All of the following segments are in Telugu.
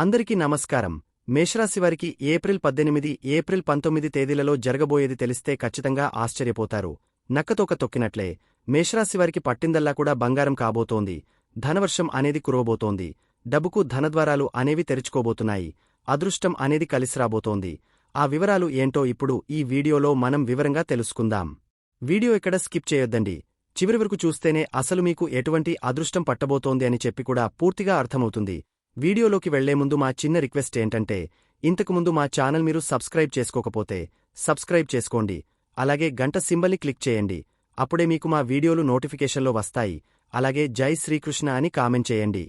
అందరికీ నమస్కారం. మేషరాశివారికి ఏప్రిల్ పద్దెనిమిది ఏప్రిల్ పంతొమ్మిది తేదీలలో జరగబోయేది తెలిస్తే ఖచ్చితంగా ఆశ్చర్యపోతారు. నక్కతోక తొక్కినట్లే మేషరాశివారికి పట్టిందల్లా కూడా బంగారం కాబోతోంది. ధనవర్షం అనేది కురవబోతోంది. డబ్బుకు ధనద్వారాలు అనేవి తెరుచుకోబోతున్నాయి. అదృష్టం అనేది కలిసిరాబోతోంది. ఆ వివరాలు ఏంటో ఇప్పుడు ఈ వీడియోలో మనం వివరంగా తెలుసుకుందాం. వీడియో ఇక్కడ స్కిప్ చేయొద్దండి. చివరి వరకు చూస్తేనే అసలు మీకు ఎటువంటి అదృష్టం పట్టబోతోంది అని చెప్పి కూడా పూర్తిగా అర్థమవుతుంది. వీడియోలోకి వెళ్ళే ముందు మా చిన్న రిక్వెస్ట్ ఏంటంటే ఇంతకుముందు మా ఛానల్ మీరు సబ్స్క్రైబ్ చేసుకోకపోతే సబ్స్క్రైబ్ చేసుకోండి. అలాగే గంట సింబల్ని క్లిక్ చేయండి. అప్పుడే మీకు మా వీడియోలు నోటిఫికేషన్లో వస్తాయి. అలాగే జై శ్రీకృష్ణ అని కామెంట్ చేయండి.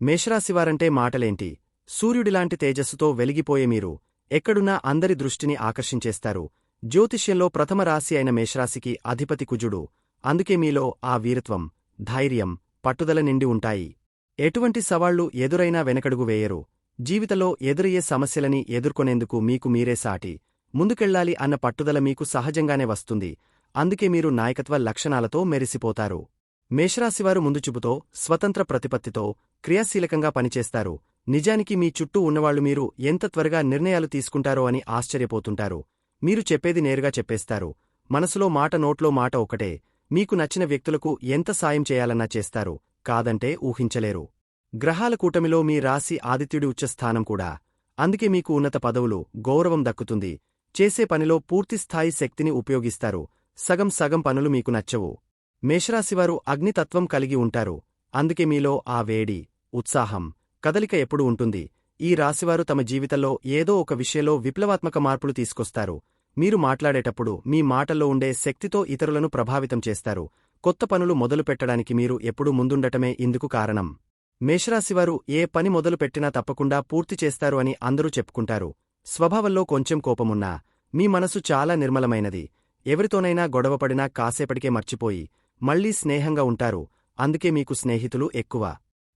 మేషరాశివారంటే మాటలేంటి? సూర్యుడిలాంటి తేజస్సుతో వెలిగిపోయే మీరు. ఎక్కడున్నా అందరి దృష్టిని ఆకర్షించేస్తారు. జ్యోతిష్యంలో ప్రథమ రాశి అయిన మేషరాశికి అధిపతి కుజుడు. అందుకే మీలో ఆ వీరత్వం ధైర్యం పట్టుదల నిండి ఉంటాయి. ఎటువంటి సవాళ్ళు ఎదురైనా వెనకడుగు వేయరు. జీవితంలో ఎదురయ్యే సమస్యలని ఎదుర్కొనేందుకు మీకు మీరే సాటి. ముందుకెళ్ళాలి అన్న పట్టుదల మీకు సహజంగానే వస్తుంది. అందుకే మీరు నాయకత్వ లక్షణాలతో మెరిసిపోతారు. మేషరాశివారు ముందుచూపుతో స్వతంత్ర ప్రతిపత్తితో క్రియాశీలకంగా పనిచేస్తారు. నిజానికి మీ చుట్టూ ఉన్నవాళ్ళు మీరు ఎంత త్వరగా నిర్ణయాలు తీసుకుంటారో అని ఆశ్చర్యపోతుంటారు. మీరు చెప్పేది నేరుగా చెప్పేస్తారు. మనసులో మాట నోట్లో మాట ఒకటే మీకు నచ్చిన వ్యక్తులకు ఎంత సాయం చేయాలన్నా చేస్తారు. కాదంటే ఊహించలేరు. గ్రహాల కూటమిలో మీ రాశి ఆదిత్యుడి ఉచ్చస్థానం కూడా. అందుకే మీకు ఉన్నత పదవులు గౌరవం దక్కుతుంది. చేసే పనిలో పూర్తిస్థాయి శక్తిని ఉపయోగిస్తారు. సగం సగం పనులు మీకు నచ్చవు. మేషరాశివారు అగ్నితత్వం కలిగి ఉంటారు. అందుకే మీలో ఆ వేడి ఉత్సాహం కదలిక ఎప్పుడు ఉంటుంది. ఈ రాశివారు తమ జీవితంలో ఏదో ఒక విషయంలో విప్లవాత్మక మార్పులు తీసుకొస్తారు. మీరు మాట్లాడేటప్పుడు మీ మాటల్లో ఉండే శక్తితో ఇతరులను ప్రభావితం చేస్తారు. కొత్త పనులు మొదలుపెట్టడానికి మీరు ఎప్పుడూ ముందుండటమే ఇందుకు కారణం. మేషరాశివారు ఏ పని మొదలుపెట్టినా తప్పకుండా పూర్తి చేస్తారు అని అందరూ చెప్పుకుంటారు. స్వభావంలో కొంచెం కోపమున్నా మీ మనసు చాలా నిర్మలమైనది. ఎవరితోనైనా గొడవపడినా కాసేపటికే మర్చిపోయి మళ్ళీ స్నేహంగా ఉంటారు. అందుకే మీకు స్నేహితులు ఎక్కువ.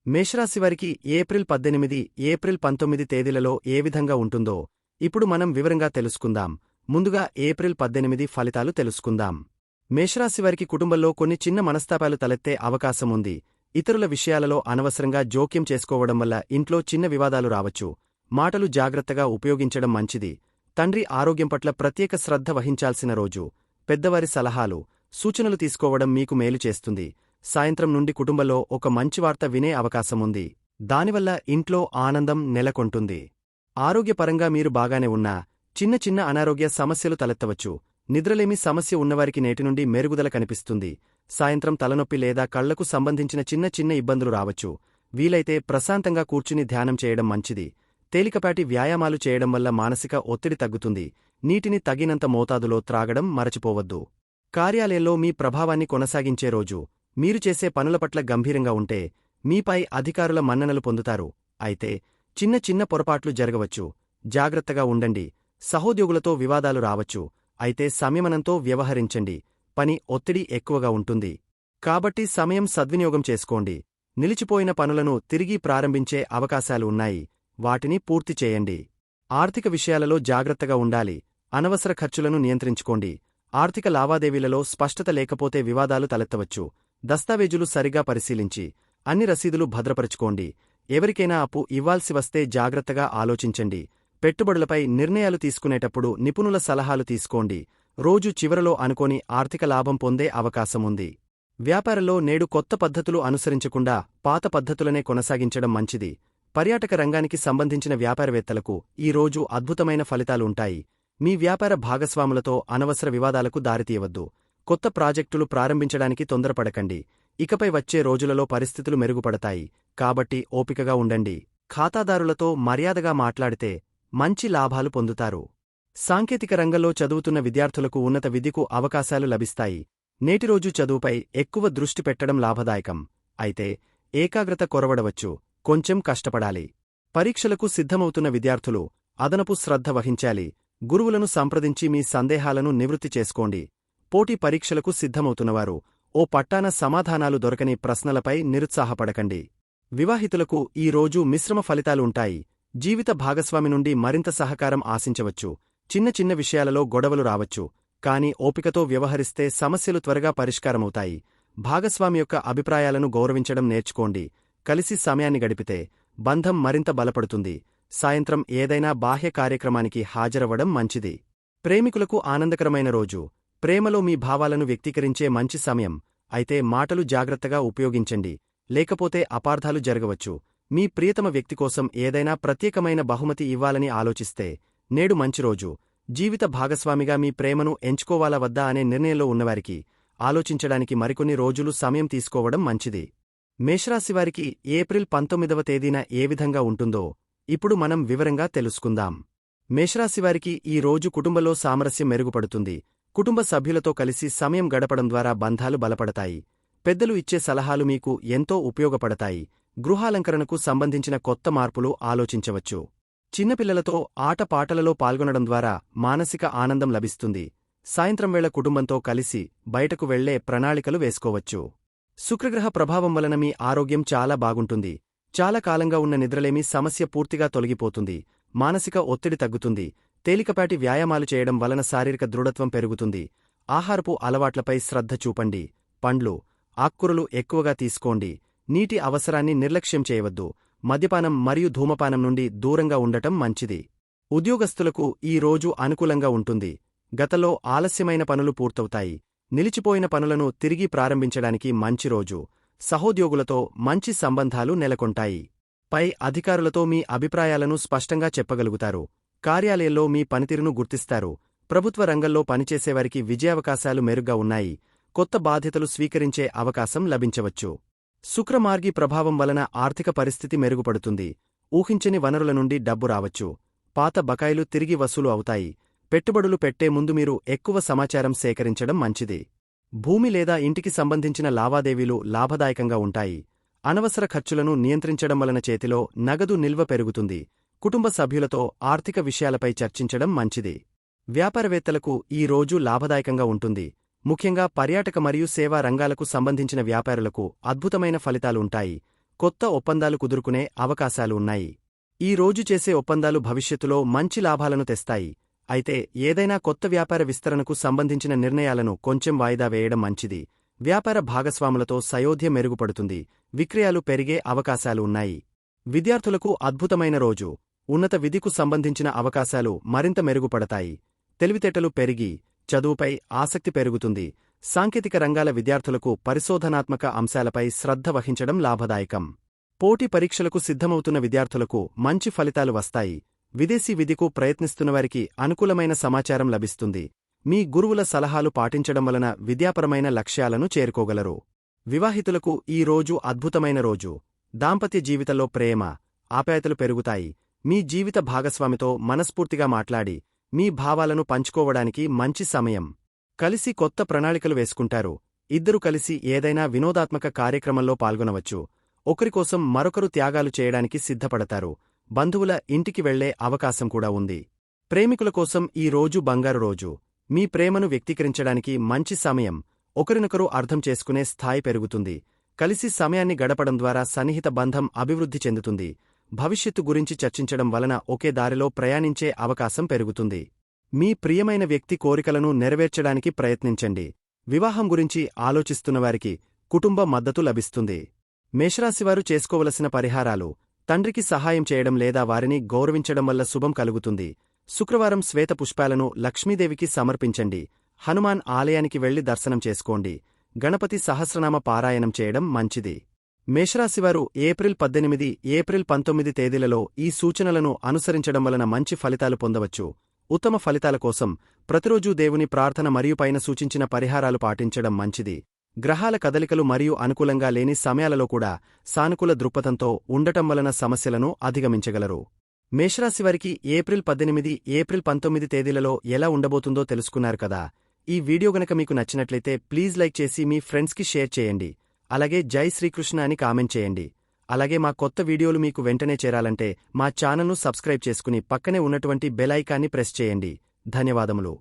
మేషరాశివారికి ఏప్రిల్ పద్దెనిమిది ఏప్రిల్ పంతొమ్మిది తేదీలలో ఏ విధంగా ఉంటుందో ఇప్పుడు మనం వివరంగా తెలుసుకుందాం. ముందుగా ఏప్రిల్ పద్దెనిమిది ఫలితాలు తెలుసుకుందాం. మేషరాశివారికి కుటుంబంలో కొన్ని చిన్న మనస్తాపాలు తలెత్తే అవకాశం ఉంది. ఇతరుల విషయాలలో అనవసరంగా జోక్యం చేసుకోవడం వల్ల ఇంట్లో చిన్న వివాదాలు రావచ్చు. మాటలు జాగ్రత్తగా ఉపయోగించడం మంచిది. తండ్రి ఆరోగ్యం పట్ల ప్రత్యేక శ్రద్ధ వహించాల్సిన రోజు. పెద్దవారి సలహాలు సూచనలు తీసుకోవడం మీకు మేలు చేస్తుంది. సాయంత్రం నుండి కుటుంబంలో ఒక మంచి వార్త వినే అవకాశముంది దానివల్ల ఇంట్లో ఆనందం నెలకొంటుంది. ఆరోగ్యపరంగా మీరు బాగానే ఉన్నా చిన్న చిన్న అనారోగ్య సమస్యలు తలెత్తవచ్చు. నిద్రలేమి సమస్య ఉన్నవారికి నేటి నుండి మెరుగుదల కనిపిస్తుంది. సాయంత్రం తలనొప్పి లేదా కళ్ళకు సంబంధించిన చిన్న చిన్న ఇబ్బందులు రావచ్చు. వీలైతే ప్రశాంతంగా కూర్చుని ధ్యానం చేయడం మంచిది. తేలికపాటి వ్యాయామాలు చేయడం వల్ల మానసిక ఒత్తిడి తగ్గుతుంది. నీటిని తగినంత మోతాదులో త్రాగడం మరచిపోవద్దు. కార్యాలయంలో మీ ప్రభావాన్ని కొనసాగించే రోజు. మీరు చేసే పనుల పట్ల గంభీరంగా ఉంటే మీపై అధికారుల మన్ననలు పొందుతారు. అయితే చిన్న చిన్న పొరపాట్లు జరగవచ్చు. జాగ్రత్తగా ఉండండి. సహోద్యోగులతో వివాదాలు రావచ్చు. అయితే సంయమనంతో వ్యవహరించండి. పని ఒత్తిడి ఎక్కువగా ఉంటుంది. కాబట్టి సమయం సద్వినియోగం చేసుకోండి. నిలిచిపోయిన పనులను తిరిగి ప్రారంభించే అవకాశాలు ఉన్నాయి. వాటిని పూర్తి చేయండి. ఆర్థిక విషయాలలో జాగ్రత్తగా ఉండాలి. అనవసర ఖర్చులను నియంత్రించుకోండి. ఆర్థిక లావాదేవీలలో స్పష్టత లేకపోతే వివాదాలు తలెత్తవచ్చు. దస్తావేజులు సరిగా పరిశీలించి అన్ని రసీదులు భద్రపరుచుకోండి. ఎవరికైనా అప్పు ఇవ్వాల్సి వస్తే జాగ్రత్తగా ఆలోచించండి. పెట్టుబడులపై నిర్ణయాలు తీసుకునేటప్పుడు నిపుణుల సలహాలు తీసుకోండి. రోజు చివరలో అనుకోని ఆర్థిక లాభం పొందే అవకాశముంది. వ్యాపారంలో నేడు కొత్త పద్ధతులు అనుసరించకుండా పాత పద్ధతులనే కొనసాగించడం మంచిది. పర్యాటక రంగానికి సంబంధించిన వ్యాపారవేత్తలకు ఈ రోజు అద్భుతమైన ఫలితాలుంటాయి. మీ వ్యాపార భాగస్వాములతో అనవసర వివాదాలకు దారితీయవద్దు. కొత్త ప్రాజెక్టులు ప్రారంభించడానికి తొందరపడకండి. ఇకపై వచ్చే రోజులలో పరిస్థితులు మెరుగుపడతాయి. కాబట్టి ఓపికగా ఉండండి. ఖాతాదారులతో మర్యాదగా మాట్లాడితే మంచి లాభాలు పొందుతారు. సాంకేతిక రంగంలో చదువుతున్న విద్యార్థులకు ఉన్నత విద్యకు అవకాశాలు లభిస్తాయి. నేటిరోజు చదువుపై ఎక్కువ దృష్టి పెట్టడం లాభదాయకం. అయితే ఏకాగ్రత కొరవడవచ్చు. కొంచెం కష్టపడాలి. పరీక్షలకు సిద్ధమవుతున్న విద్యార్థులు అదనపు శ్రద్ధ వహించాలి. గురువులను సంప్రదించి మీ సందేహాలను నివృత్తి చేసుకోండి. పోటీ పరీక్షలకు సిద్ధమవుతున్నవారు ఓ పట్టాన సమాధానాలు దొరకని ప్రశ్నలపై నిరుత్సాహపడకండి. వివాహితులకు ఈ రోజు మిశ్రమ ఫలితాలు ఉంటాయి. జీవిత భాగస్వామి నుండి మరింత సహకారం ఆశించవచ్చు. చిన్న చిన్న విషయాలలో గొడవలు రావచ్చు. కాని ఓపికతో వ్యవహరిస్తే సమస్యలు త్వరగా పరిష్కారమవుతాయి. భాగస్వామి యొక్క అభిప్రాయాలను గౌరవించడం నేర్చుకోండి. కలిసి సమయాన్ని గడిపితే బంధం మరింత బలపడుతుంది. సాయంత్రం ఏదైనా బాహ్య కార్యక్రమానికి హాజరవ్వడం మంచిది. ప్రేమికులకు ఆనందకరమైన రోజు. ప్రేమలో మీ భావాలను వ్యక్తీకరించే మంచి సమయం. అయితే మాటలు జాగ్రత్తగా ఉపయోగించండి. లేకపోతే అపార్థాలు జరగవచ్చు. మీ ప్రియతమ వ్యక్తి కోసం ఏదైనా ప్రత్యేకమైన బహుమతి ఇవ్వాలని ఆలోచిస్తే నేడు మంచి రోజు. జీవిత భాగస్వామిగా మీ ప్రేమను ఎంచుకోవాలా వద్దా అనే నిర్ణయంలో ఉన్నవారికి ఆలోచించడానికి మరికొన్ని రోజులు సమయం తీసుకోవడం మంచిది. మేషరాశివారికి ఏప్రిల్ పంతొమ్మిదవ తేదీన ఏ విధంగా ఉంటుందో ఇప్పుడు మనం వివరంగా తెలుసుకుందాం. మేషరాశివారికి ఈ రోజు కుటుంబంలో సామరస్యం మెరుగుపడుతుంది. కుటుంబ సభ్యులతో కలిసి సమయం గడపడం ద్వారా బంధాలు బలపడతాయి. పెద్దలు ఇచ్చే సలహాలు మీకు ఎంతో ఉపయోగపడతాయి. గృహాలంకరణకు సంబంధించిన కొత్త మార్పులు ఆలోచించవచ్చు. చిన్నపిల్లలతో ఆటపాటలలో పాల్గొనడం ద్వారా మానసిక ఆనందం లభిస్తుంది. సాయంత్రం వేళ కుటుంబంతో కలిసి బయటకు వెళ్ళే ప్రణాళికలు వేసుకోవచ్చు. శుక్రగ్రహ ప్రభావం వలన మీ ఆరోగ్యం చాలా బాగుంటుంది. చాలా కాలంగా ఉన్న నిద్రలేమి సమస్య పూర్తిగా తొలగిపోతుంది. మానసిక ఒత్తిడి తగ్గుతుంది. తేలికపాటి వ్యాయామాలు చేయడం వలన శారీరక దృఢత్వం పెరుగుతుంది. ఆహారపు అలవాట్లపై శ్రద్ధ చూపండి. పండ్లు ఆక్కురలు ఎక్కువగా తీసుకోండి. నీటి అవసరాన్ని నిర్లక్ష్యం చేయవద్దు. మద్యపానం మరియు ధూమపానం నుండి దూరంగా ఉండటం మంచిది. ఉద్యోగస్తులకు ఈ రోజు అనుకూలంగా ఉంటుంది. గతంలో ఆలస్యమైన పనులు పూర్తవుతాయి. నిలిచిపోయిన పనులను తిరిగి ప్రారంభించడానికి మంచి రోజు. సహోద్యోగులతో మంచి సంబంధాలు నెలకొంటాయి. పై అధికారులతో మీ అభిప్రాయాలను స్పష్టంగా చెప్పగలుగుతారు. కార్యాలయంలో మీ పనితీరును గుర్తిస్తారు. ప్రభుత్వ రంగంలో పనిచేసేవారికి విజయావకాశాలు మెరుగ్గా ఉన్నాయి. కొత్త బాధ్యతలు స్వీకరించే అవకాశం లభించవచ్చు. శుక్రమార్గి ప్రభావం వలన ఆర్థిక పరిస్థితి మెరుగుపడుతుంది. ఊహించని వనరుల నుండి డబ్బు రావచ్చు. పాత బకాయిలు తిరిగి వసూలు అవుతాయి. పెట్టుబడులు పెట్టే ముందు మీరు ఎక్కువ సమాచారం సేకరించడం మంచిది. భూమి లేదా ఇంటికి సంబంధించిన లావాదేవీలు లాభదాయకంగా ఉంటాయి. అనవసర ఖర్చులను నియంత్రించడం వలన చేతిలో నగదు నిల్వ పెరుగుతుంది. కుటుంబ సభ్యులతో ఆర్థిక విషయాలపై చర్చించడం మంచిది. వ్యాపారవేత్తలకు ఈ రోజు లాభదాయకంగా ఉంటుంది. ముఖ్యంగా పర్యాటక మరియు సేవా రంగాలకు సంబంధించిన వ్యాపారులకు అద్భుతమైన ఫలితాలు ఉంటాయి. కొత్త ఒప్పందాలు కుదురుకునే అవకాశాలు ఉన్నాయి. ఈ రోజు చేసే ఒప్పందాలు భవిష్యత్తులో మంచి లాభాలను తెస్తాయి. అయితే ఏదైనా కొత్త వ్యాపార విస్తరణకు సంబంధించిన నిర్ణయాలను కొంచెం వాయిదా వేయడం మంచిది. వ్యాపార భాగస్వాములతో సయోధ్య మెరుగుపడుతుంది. విక్రయాలు పెరిగే అవకాశాలు ఉన్నాయి. విద్యార్థులకు అద్భుతమైన రోజు. ఉన్నత విధికు సంబంధించిన అవకాశాలు మరింత మెరుగుపడతాయి. తెలివితేటలు పెరిగి చదువుపై ఆసక్తి పెరుగుతుంది. సాంకేతిక రంగాల విద్యార్థులకు పరిశోధనాత్మక అంశాలపై శ్రద్ధ వహించడం లాభదాయకం. పోటీ పరీక్షలకు సిద్ధమవుతున్న విద్యార్థులకు మంచి ఫలితాలు వస్తాయి. విదేశీ విధికు ప్రయత్నిస్తున్నవారికి అనుకూలమైన సమాచారం లభిస్తుంది. మీ గురువుల సలహాలు పాటించడం వలన విద్యాపరమైన లక్ష్యాలను చేరుకోగలరు. వివాహితులకు ఈ రోజు అద్భుతమైన రోజు. దాంపత్య జీవితంలో ప్రేమ ఆప్యాయతలు పెరుగుతాయి. మీ జీవిత భాగస్వామితో మనస్ఫూర్తిగా మాట్లాడి మీ భావాలను పంచుకోవడానికి మంచి సమయం. కలిసి కొత్త ప్రణాళికలు వేసుకుంటారు. ఇద్దరు కలిసి ఏదైనా వినోదాత్మక కార్యక్రమంలో పాల్గొనవచ్చు. ఒకరికోసం మరొకరు త్యాగాలు చేయడానికి సిద్ధపడతారు. బంధువుల ఇంటికి వెళ్ళే అవకాశం కూడా ఉంది. ప్రేమికుల కోసం ఈ రోజు బంగారు రోజు. మీ ప్రేమను వ్యక్తీకరించడానికి మంచి సమయం. ఒకరినొకరు అర్థం చేసుకునే స్థాయి పెరుగుతుంది. కలిసి సమయాన్ని గడపడం ద్వారా సన్నిహిత బంధం అభివృద్ధి చెందుతుంది. భవిష్యత్తు గురించి చర్చించడం వలన ఒకే దారిలో ప్రయాణించే అవకాశం పెరుగుతుంది. మీ ప్రియమైన వ్యక్తి కోరికలను నెరవేర్చడానికి ప్రయత్నించండి. వివాహం గురించి ఆలోచిస్తున్నవారికి కుటుంబ మద్దతు లభిస్తుంది. మేషరాశివారు చేసుకోవలసిన పరిహారాలు తండ్రికి సహాయం చేయడం లేదా వారిని గౌరవించడం వల్ల శుభం కలుగుతుంది. శుక్రవారం శ్వేత పుష్పాలను లక్ష్మీదేవికి సమర్పించండి. హనుమాన్ ఆలయానికి వెళ్ళి దర్శనం చేసుకోండి. గణపతి సహస్రనామ పారాయణం చేయడం మంచిది. మేషరాశివారు ఏప్రిల్ పద్దెనిమిది ఏప్రిల్ పంతొమ్మిది తేదీలలో ఈ సూచనలను అనుసరించడం వలన మంచి ఫలితాలు పొందవచ్చు. ఉత్తమ ఫలితాల కోసం ప్రతిరోజూ దేవుని ప్రార్థన మరియు పైన సూచించిన పరిహారాలు పాటించడం మంచిది. గ్రహాల కదలికలు మరియు అనుకూలంగా లేని సమయాలలో కూడా సానుకూల దృక్పథంతో ఉండటం వలన సమస్యలను అధిగమించగలరు. మేషరాశివారికి ఏప్రిల్ పద్దెనిమిది ఏప్రిల్ పంతొమ్మిది తేదీలలో ఎలా ఉండబోతుందో తెలుసుకున్నారు కదా. ఈ వీడియో గనక మీకు నచ్చినట్లయితే ప్లీజ్ లైక్ చేసి మీ ఫ్రెండ్స్కి షేర్ చేయండి. అలాగే జై శ్రీకృష్ణ అని కామెంట్ చేయండి. అలాగే మా కొత్త వీడియోలు మీకు వెంటనే చేరాలంటే మా ఛానల్ను సబ్స్క్రైబ్ చేసుకుని పక్కనే ఉన్నటువంటి బెల్ ఐకాన్ని ప్రెస్ చేయండి. ధన్యవాదములు.